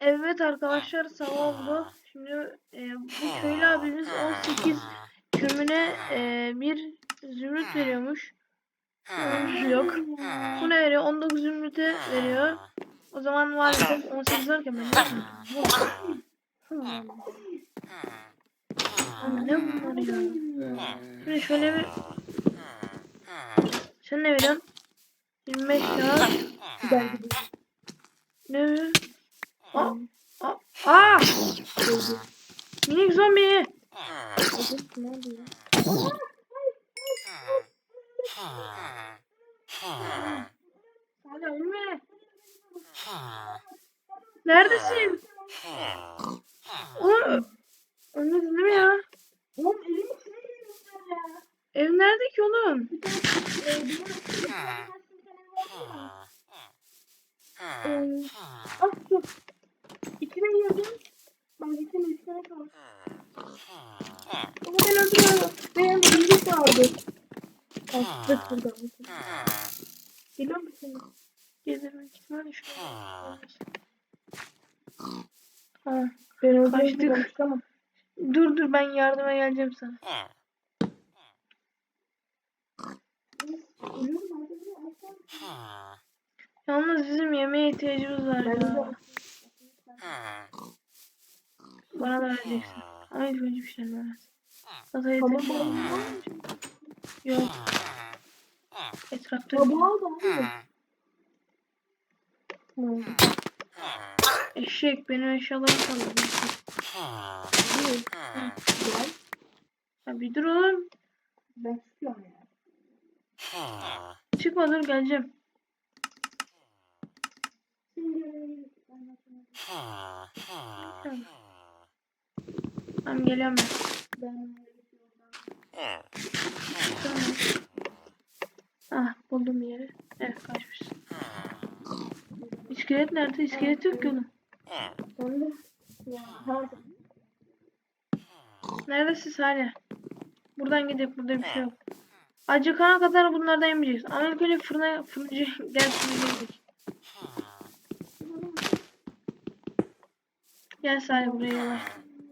Evet arkadaşlar sabah oldu. Şimdi e, bu köylü abimiz 18 kömüne e, bir zümrüt veriyormuş. Zümrüt yok. Bu ne veriyor? 19 zümrüte veriyor. O zaman maalesef 18 varken ben ne bunlar ya? Şimdi şöyle bir... Sen ne veriyorsun? 25 ya. Ne? Aa! Aa! Aa! Minik zombi! Ölme. Neredesin? Oğlum ölmedin değil mi ya? Oğlum ya. Ev nerede ki oğlum? Ee, ah dur. İçine girdim. Üç tane kaldı. Ama ben öldürüyorum. Benim bilgi vardı. Ah dur burada. Geliyor musun? İçin hadi şu. Ha, Ben öldürdüm. Tamam. dur dur ben yardıma geleceğim sana. Ölüyorum. Yalnız bizim yemeğe ihtiyacımız var Ben ya. Bana da vereceksin. Ama ilk önce bir şeyler ver. Zaten Tamam, yeter. tamam. Yok. Etrafta Tabağı al da abi. Hı. eşek benim eşyalarım kaldı. Gel. Ya bir dur oğlum. Ben tutuyorum ya. Çıkma dur geleceğim. Tamam. Geliyorum ben. ben Tamam. Ah buldum yeri. Evet kaçmışsın. İskelet nerede? İskelet yok ki her Neredesin Salih? Buradan gidip burada bir şey yok. Acıkana kadar bunlardan yemeyeceksin. Ama ilk önce fırına, fırıncı gelsin yedik. Gel Salih buraya yavaş.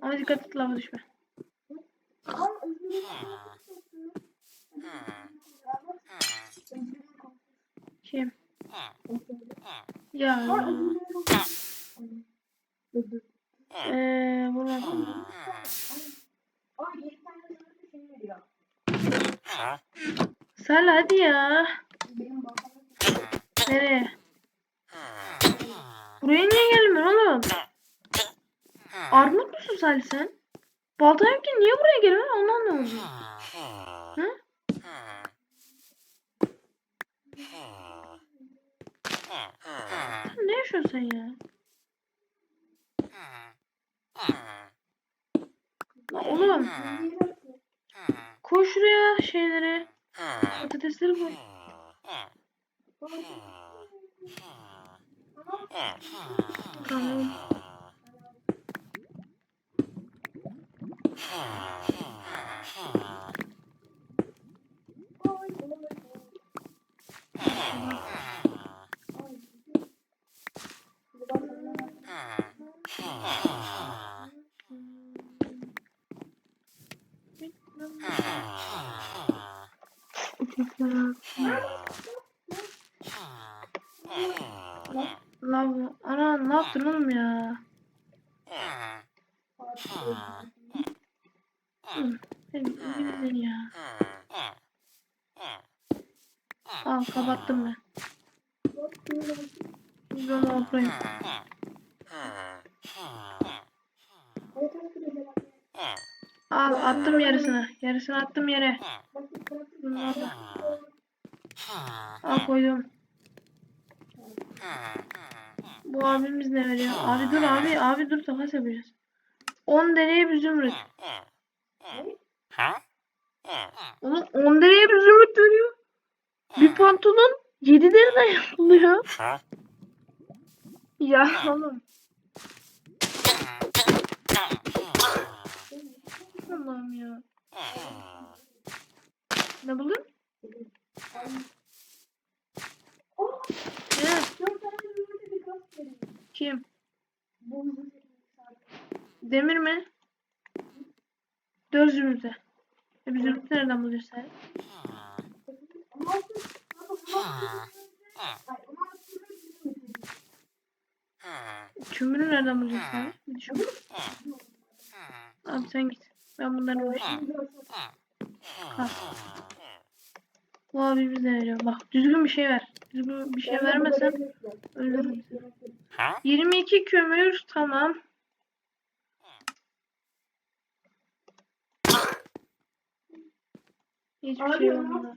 Ama dikkat et lava düşme. Kim? Ya. Eee veriyor. Salih hadi ya. Nereye? Buraya niye gelmiyorsun oğlum? Armut musun Salih sen? Balta yok ki niye buraya geliyorsun onu anlamadım. Hı? Sen ne yaşıyorsun sen ya? Lan oğlum koy şuraya şeyleri. Patatesleri koy. Tamam. Lan ana ne yaptın oğlum ya? Hı, Sen güzel ya. Al kapattım ben. Onu okuyayım. Al attım yarısını. Yarısını attım yere. Al. Koydum. Bu abimiz ne veriyor? Abi dur abi abi dur takas yapacağız. 10 dereye bir zümrüt. Oğlum 10 dereye bir zümrüt veriyor. Bir pantolon 7 deriden yapılıyor. Ya oğlum. Allah'ım ya. Ne buldun? Kim? Demir mi? Dört zümrüte. E biz zümrütü nereden bulacağız sen? Kömürü nereden bulacağız sen? Düşün. Abi sen git. Ben bunları uğraşayım. Bu abi biz deneyeceğim. Bak düzgün bir şey ver. Düzgün bir şey vermezsen öldürürüm. 22 kömür tamam. Hiçbir şey olmadı.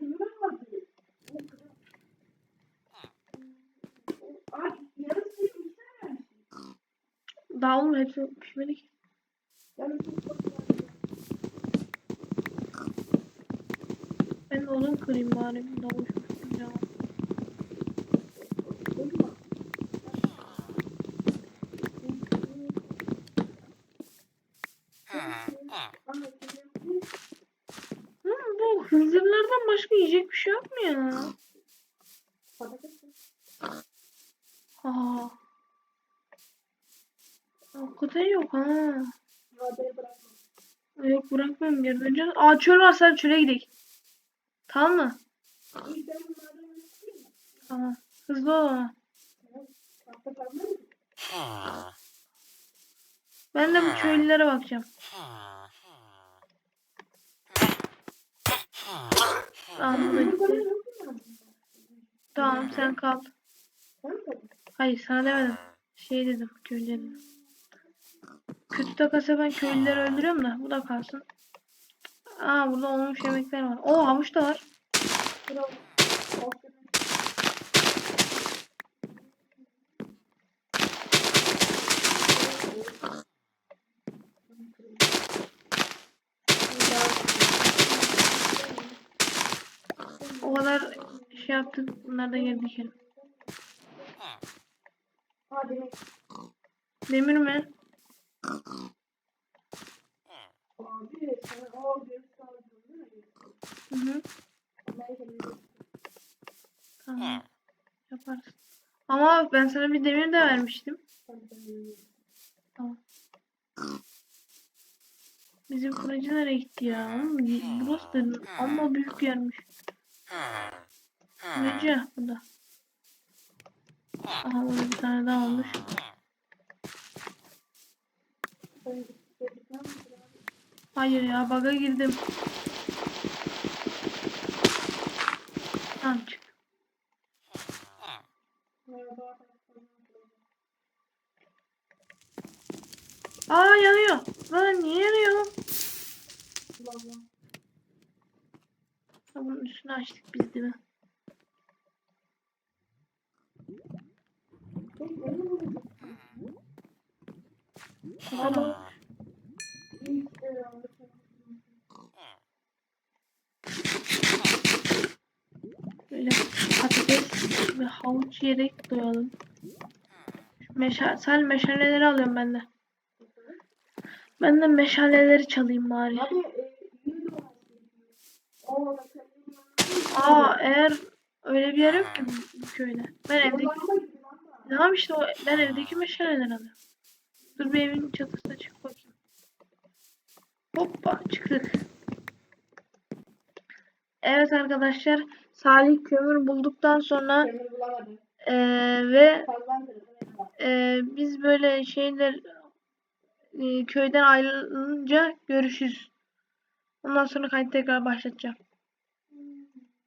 Daha oğlum hepsi pişmedi ki. Ben de odun kırayım bari. Ya. Hı, bu hınzırlardan başka yiyecek bir şey yok mu ya? Aa. Hakikaten yok ha. Yok bırakmam geri döneceğiz. Aa çöl var sen çöle gidelim. Tamam mı? Tamam. Hızlı ol ama. Ben de bu köylülere bakacağım. Tamam sen kal. Hayır sana demedim. Şey dedim köylü dedim. Kötü takasa ben köylüleri öldürüyorum da bu da kalsın. Aa burada olmuş yemekler var. Oo havuç da var. Kadar şey yaptık. Bunlar da geri dikelim. Demir mi? Hı hı. Tamam. Yaparız. Ama ben sana bir demir de vermiştim. Tamam. Bizim fırıncı nereye gitti ya? Burası da ama büyük yermiş. Fırıncı burada. Aha burada bir tane daha olmuş. Hayır ya baga girdim. Tamam çık. Aa yanıyor. Lan niye yanıyor? Ha, Bunun üstünü açtık biz değil mi? Ama böyle patates ve havuç yiyerek doyalım. Meşal, sen meşaleleri alıyorum ben de. Ben de meşaleleri çalayım bari. Abi e, yürü de var. O Aa eğer öyle bir yer yok ki bu, köyde. Ben evdeki Tamam işte o ben evdeki meşaleleri alıyorum. Dur bir evin çatısına çık bakayım. Hoppa çıktık. Evet arkadaşlar Salih kömür bulduktan sonra eee, ve eee, biz böyle şeyler eee, köyden ayrılınca görüşürüz. Ondan sonra kaydı tekrar başlatacağım.